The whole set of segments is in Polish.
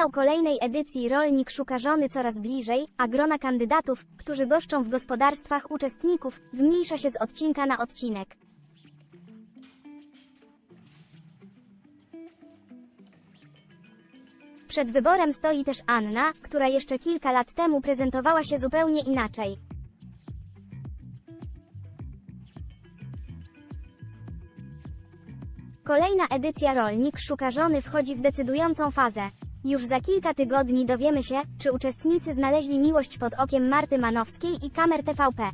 Finał kolejnej edycji Rolnik szuka żony coraz bliżej, a grona kandydatów, którzy goszczą w gospodarstwach uczestników, zmniejsza się z odcinka na odcinek. Przed wyborem stoi też Anna, która jeszcze kilka lat temu prezentowała się zupełnie inaczej. Kolejna edycja Rolnik szuka żony wchodzi w decydującą fazę. Już za kilka tygodni dowiemy się, czy uczestnicy znaleźli miłość pod okiem Marty Manowskiej i kamer TVP.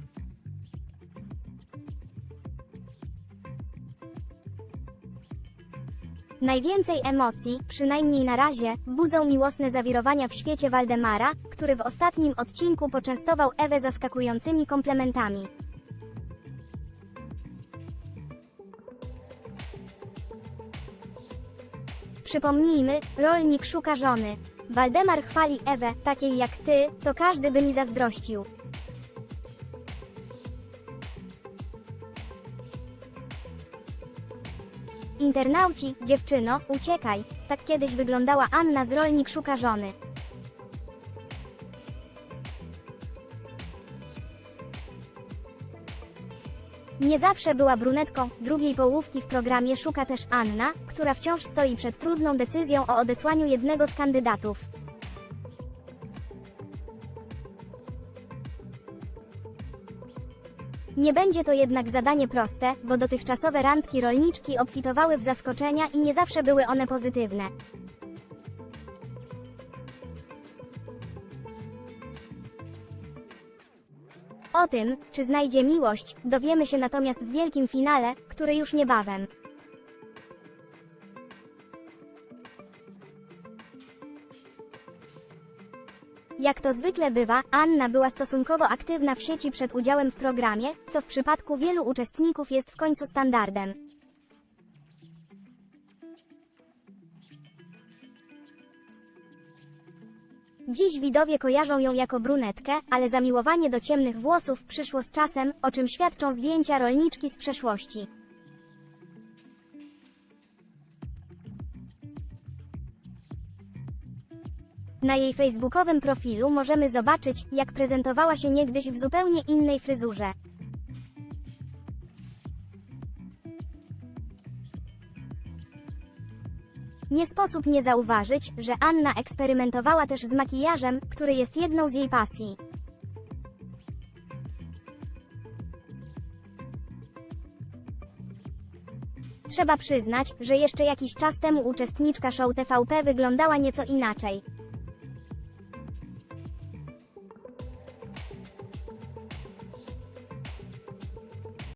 Najwięcej emocji, przynajmniej na razie, budzą miłosne zawirowania w świecie Waldemara, który w ostatnim odcinku poczęstował Ewę zaskakującymi komplementami. Przypomnijmy, rolnik szuka żony. Waldemar chwali Ewę, takiej jak ty, to każdy by mi zazdrościł. Internauci, dziewczyno, uciekaj. Tak kiedyś wyglądała Anna z Rolnik szuka żony. Nie zawsze była brunetką, drugiej połówki w programie szuka też Anna, która wciąż stoi przed trudną decyzją o odesłaniu jednego z kandydatów. Nie będzie to jednak zadanie proste, bo dotychczasowe randki rolniczki obfitowały w zaskoczenia i nie zawsze były one pozytywne. O tym, czy znajdzie miłość, dowiemy się natomiast w wielkim finale, który już niebawem. Jak to zwykle bywa, Anna była stosunkowo aktywna w sieci przed udziałem w programie, co w przypadku wielu uczestników jest w końcu standardem. Dziś widowie kojarzą ją jako brunetkę, ale zamiłowanie do ciemnych włosów przyszło z czasem, o czym świadczą zdjęcia rolniczki z przeszłości. Na jej facebookowym profilu możemy zobaczyć, jak prezentowała się niegdyś w zupełnie innej fryzurze. Nie sposób nie zauważyć, że Anna eksperymentowała też z makijażem, który jest jedną z jej pasji. Trzeba przyznać, że jeszcze jakiś czas temu uczestniczka show TVP wyglądała nieco inaczej.